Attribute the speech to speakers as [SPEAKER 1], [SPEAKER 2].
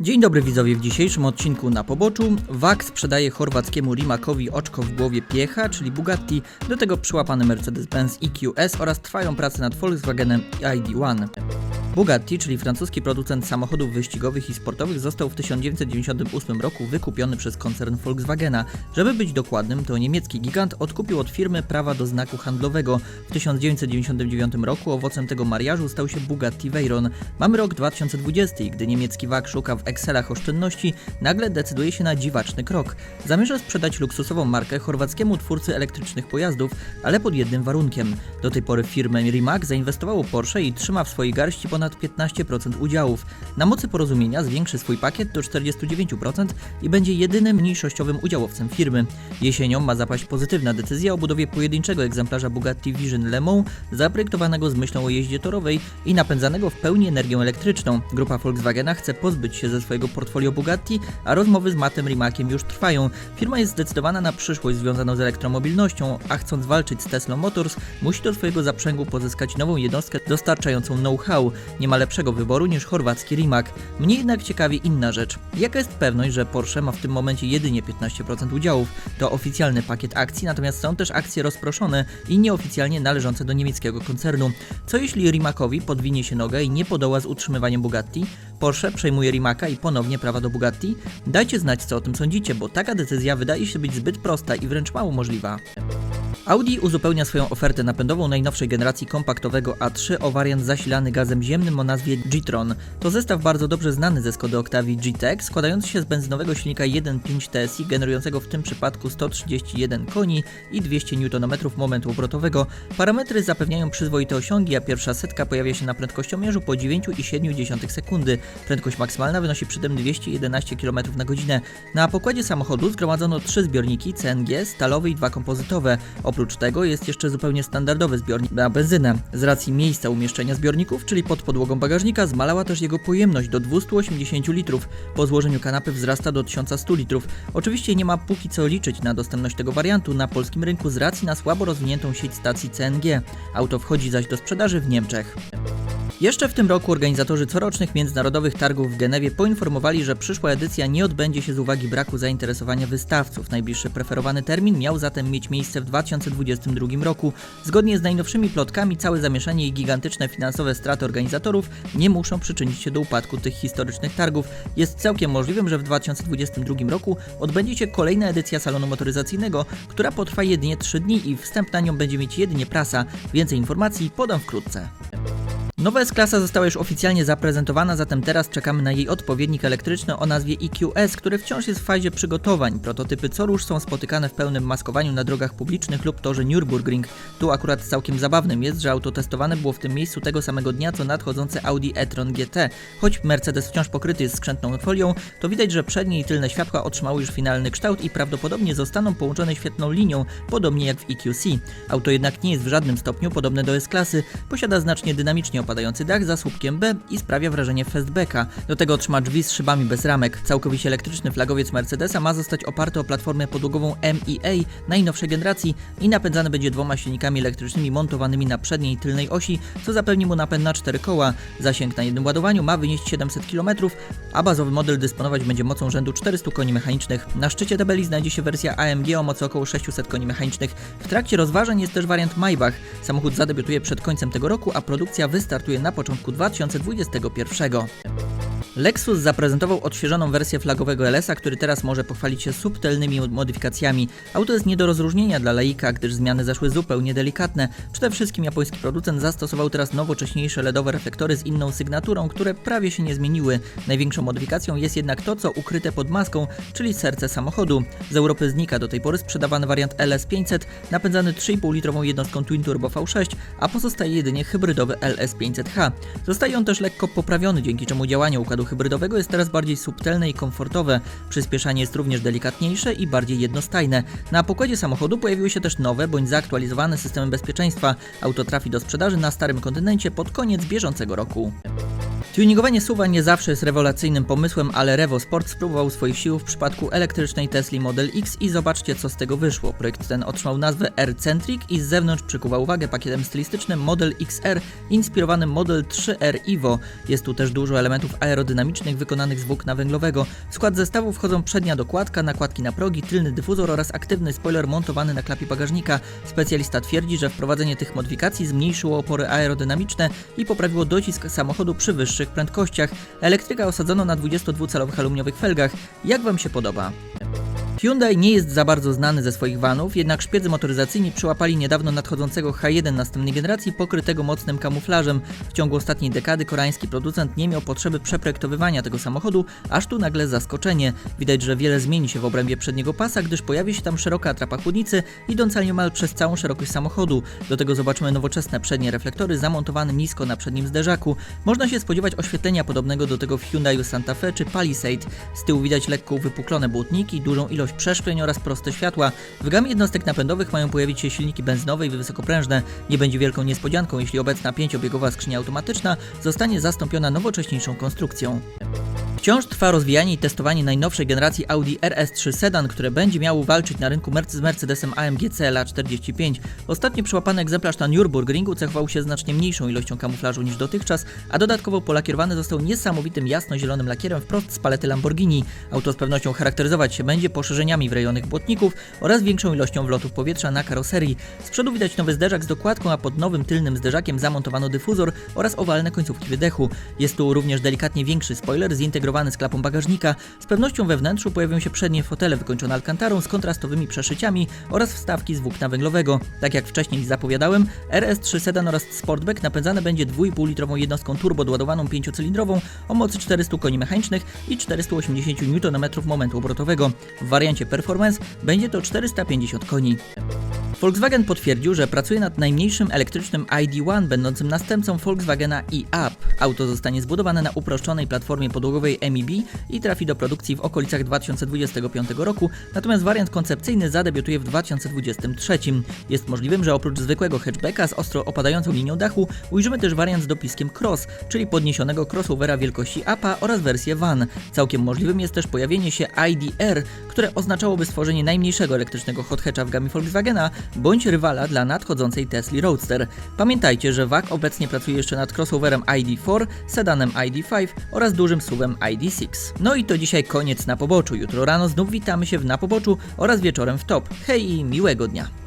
[SPEAKER 1] Dzień dobry widzowie, w dzisiejszym odcinku na poboczu VAG sprzedaje chorwackiemu Rimakowi oczko w głowie piecha, czyli Bugatti, do tego przyłapany Mercedes-Benz EQS oraz trwają prace nad Volkswagenem ID1. Bugatti, czyli francuski producent samochodów wyścigowych i sportowych, został w 1998 roku wykupiony przez koncern Volkswagena. Żeby być dokładnym, to niemiecki gigant odkupił od firmy prawa do znaku handlowego. W 1999 roku owocem tego mariażu stał się Bugatti Veyron. Mamy rok 2020 i gdy niemiecki WAG szuka w Excelach oszczędności, nagle decyduje się na dziwaczny krok. Zamierza sprzedać luksusową markę chorwackiemu twórcy elektrycznych pojazdów, ale pod jednym warunkiem. Do tej pory firmę Rimac zainwestowało Porsche i trzyma w swojej garści ponad 15% udziałów. Na mocy porozumienia zwiększy swój pakiet do 49% i będzie jedynym mniejszościowym udziałowcem firmy. Jesienią ma zapaść pozytywna decyzja o budowie pojedynczego egzemplarza Bugatti Vision Le Mans, zaprojektowanego z myślą o jeździe torowej i napędzanego w pełni energią elektryczną. Grupa Volkswagena chce pozbyć się ze swojego portfolio Bugatti, a rozmowy z Mattem Rimakiem już trwają. Firma jest zdecydowana na przyszłość związaną z elektromobilnością, a chcąc walczyć z Tesla Motors, musi do swojego zaprzęgu pozyskać nową jednostkę dostarczającą know-how. Nie ma lepszego wyboru niż chorwacki Rimac. Mnie jednak ciekawi inna rzecz. Jaka jest pewność, że Porsche ma w tym momencie jedynie 15% udziałów? To oficjalny pakiet akcji, natomiast są też akcje rozproszone i nieoficjalnie należące do niemieckiego koncernu. Co jeśli Rimacowi podwinie się noga i nie podoła z utrzymywaniem Bugatti? Porsche przejmuje Rimaca i ponownie prawa do Bugatti? Dajcie znać, co o tym sądzicie, bo taka decyzja wydaje się być zbyt prosta i wręcz mało możliwa. Audi uzupełnia swoją ofertę napędową najnowszej generacji kompaktowego A3 o wariant zasilany gazem ziemnym o nazwie G-Tron. To zestaw bardzo dobrze znany ze Skody Octavii G-Tech, składający się z benzynowego silnika 1.5 TSI generującego w tym przypadku 131 koni i 200 Nm momentu obrotowego. Parametry zapewniają przyzwoite osiągi, a pierwsza setka pojawia się na prędkościomierzu po 9,7 sekundy. Prędkość maksymalna wynosi przy tym 211 km na godzinę. Na pokładzie samochodu zgromadzono trzy zbiorniki CNG, stalowy i dwa kompozytowe. Oprócz tego jest jeszcze zupełnie standardowy zbiornik na benzynę. Z racji miejsca umieszczenia zbiorników, czyli pod podłogą bagażnika, zmalała też jego pojemność do 280 litrów. Po złożeniu kanapy wzrasta do 1100 litrów. Oczywiście nie ma póki co liczyć na dostępność tego wariantu na polskim rynku z racji na słabo rozwiniętą sieć stacji CNG. Auto wchodzi zaś do sprzedaży w Niemczech. Jeszcze w tym roku organizatorzy corocznych międzynarodowych targów w Genewie poinformowali, że przyszła edycja nie odbędzie się z uwagi braku zainteresowania wystawców. Najbliższy preferowany termin miał zatem mieć miejsce w 2022 roku. Zgodnie z najnowszymi plotkami całe zamieszanie i gigantyczne finansowe straty organizatorów nie muszą przyczynić się do upadku tych historycznych targów. Jest całkiem możliwym, że w 2022 roku odbędzie się kolejna edycja salonu motoryzacyjnego, która potrwa jedynie 3 dni i wstęp na nią będzie mieć jedynie prasa. Więcej informacji podam wkrótce. Nowa S-klasa została już oficjalnie zaprezentowana, zatem teraz czekamy na jej odpowiednik elektryczny o nazwie EQS, który wciąż jest w fazie przygotowań. Prototypy co rusz są spotykane w pełnym maskowaniu na drogach publicznych lub torze Nürburgring. Tu akurat całkiem zabawnym jest, że auto testowane było w tym miejscu tego samego dnia co nadchodzące Audi e-tron GT. Choć Mercedes wciąż pokryty jest skrzętną folią, to widać, że przednie i tylne światła otrzymały już finalny kształt i prawdopodobnie zostaną połączone świetną linią, podobnie jak w EQC. Auto jednak nie jest w żadnym stopniu podobne do S-klasy, posiada znacznie dynamicznie opadający dach za słupkiem B i sprawia wrażenie fastbacka. Do tego otrzyma drzwi z szybami bez ramek. Całkowicie elektryczny flagowiec Mercedesa ma zostać oparty o platformę podłogową MEA najnowszej generacji i napędzany będzie dwoma silnikami elektrycznymi montowanymi na przedniej i tylnej osi, co zapewni mu napęd na cztery koła. Zasięg na jednym ładowaniu ma wynieść 700 km, a bazowy model dysponować będzie mocą rzędu 400 koni mechanicznych. Na szczycie tabeli znajdzie się wersja AMG o mocy około 600 koni mechanicznych. W trakcie rozważań jest też wariant Maybach. Samochód zadebiutuje przed końcem tego roku, a produkcja wystartuje na początku 2021. Lexus zaprezentował odświeżoną wersję flagowego LS-a, który teraz może pochwalić się subtelnymi modyfikacjami. Auto jest nie do rozróżnienia dla laika, gdyż zmiany zaszły zupełnie delikatne. Przede wszystkim japoński producent zastosował teraz nowocześniejsze LEDowe reflektory z inną sygnaturą, które prawie się nie zmieniły. Największą modyfikacją jest jednak to, co ukryte pod maską, czyli serce samochodu. Z Europy znika do tej pory sprzedawany wariant LS500, napędzany 3,5 litrową jednostką Twin Turbo V6, a pozostaje jedynie hybrydowy LS500H. Zostaje on też lekko poprawiony, dzięki czemu działanie układu hybrydowego jest teraz bardziej subtelne i komfortowe. Przyspieszanie jest również delikatniejsze i bardziej jednostajne. Na pokładzie samochodu pojawiły się też nowe bądź zaktualizowane systemy bezpieczeństwa. Auto trafi do sprzedaży na starym kontynencie pod koniec bieżącego roku. Tuningowanie suwa nie zawsze jest rewelacyjnym pomysłem, ale Revo Sport spróbował swoich sił w przypadku elektrycznej Tesla Model X i zobaczcie co z tego wyszło. Projekt ten otrzymał nazwę R-Centric i z zewnątrz przykuwa uwagę pakietem stylistycznym Model XR inspirowanym Model 3R Evo. Jest tu też dużo elementów aerodynamicznych wykonanych z włókna węglowego. W skład zestawu wchodzą przednia dokładka, nakładki na progi, tylny dyfuzor oraz aktywny spoiler montowany na klapie bagażnika. Specjalista twierdzi, że wprowadzenie tych modyfikacji zmniejszyło opory aerodynamiczne i poprawiło docisk samochodu przy wyższych prędkościach. Elektryka osadzono na 22-calowych aluminiowych felgach. Jak Wam się podoba? Hyundai nie jest za bardzo znany ze swoich vanów, jednak szpiedzy motoryzacyjni przyłapali niedawno nadchodzącego H1 następnej generacji pokrytego mocnym kamuflażem. W ciągu ostatniej dekady koreański producent nie miał potrzeby przeprojektowywania tego samochodu, aż tu nagle zaskoczenie. Widać, że wiele zmieni się w obrębie przedniego pasa, gdyż pojawi się tam szeroka atrapa chłodnicy, idąca niemal przez całą szerokość samochodu. Do tego zobaczymy nowoczesne przednie reflektory zamontowane nisko na przednim zderzaku. Można się spodziewać oświetlenia podobnego do tego w Hyundai Santa Fe czy Palisade. Z tyłu widać lekko uwypuklone błotniki, dużą ilość przeszkleń oraz proste światła. W gamie jednostek napędowych mają pojawić się silniki benzynowe i wysokoprężne. Nie będzie wielką niespodzianką, jeśli obecna pięciobiegowa skrzynia automatyczna zostanie zastąpiona nowocześniejszą konstrukcją. Wciąż trwa rozwijanie i testowanie najnowszej generacji Audi RS3 Sedan, które będzie miało walczyć na rynku z Mercedesem AMG CLA 45. Ostatnio przyłapany egzemplarz na Nürburgringu cechował się znacznie mniejszą ilością kamuflażu niż dotychczas, a dodatkowo polakierowany został niesamowitym jasno-zielonym lakierem wprost z palety Lamborghini. Auto z pewnością charakteryzować się będzie poszerzeniami wrejonych błotników oraz większą ilością wlotów powietrza na karoserii. Z przodu widać nowy zderzak z dokładką, a pod nowym tylnym zderzakiem zamontowano dyfuzor oraz owalne końcówki wydechu. Jest tu również delikatnie większy spoiler zintegrowany z klapą bagażnika. Z pewnością we wnętrzu pojawią się przednie fotele wykończone alkantarą z kontrastowymi przeszyciami oraz wstawki z włókna węglowego. Tak jak wcześniej zapowiadałem, RS3 Sedan oraz Sportback napędzane będzie 2,5-litrową jednostką turbo doładowaną 5-cylindrową o mocy 400 koni mechanicznych i 480 Nm momentu obrotowego. W wariancie Performance będzie to 450 koni. Volkswagen potwierdził, że pracuje nad najmniejszym elektrycznym ID.1 będącym następcą Volkswagena e-Up. Auto zostanie zbudowane na uproszczonej platformie podłogowej MIB i trafi do produkcji w okolicach 2025 roku, natomiast wariant koncepcyjny zadebiutuje w 2023. Jest możliwym, że oprócz zwykłego hatchbacka z ostro opadającą linią dachu ujrzymy też wariant z dopiskiem Cross, czyli podniesionego crossovera wielkości APA oraz wersję van. Całkiem możliwym jest też pojawienie się IDR, które oznaczałoby stworzenie najmniejszego elektrycznego hot hatcha w gamie Volkswagena, bądź rywala dla nadchodzącej Tesla Roadster. Pamiętajcie, że VAG obecnie pracuje jeszcze nad crossoverem ID4, sedanem ID5 oraz dużym SUVem ID6. No i to dzisiaj koniec na poboczu. Jutro rano znów witamy się w na poboczu oraz wieczorem w top. Hej i miłego dnia!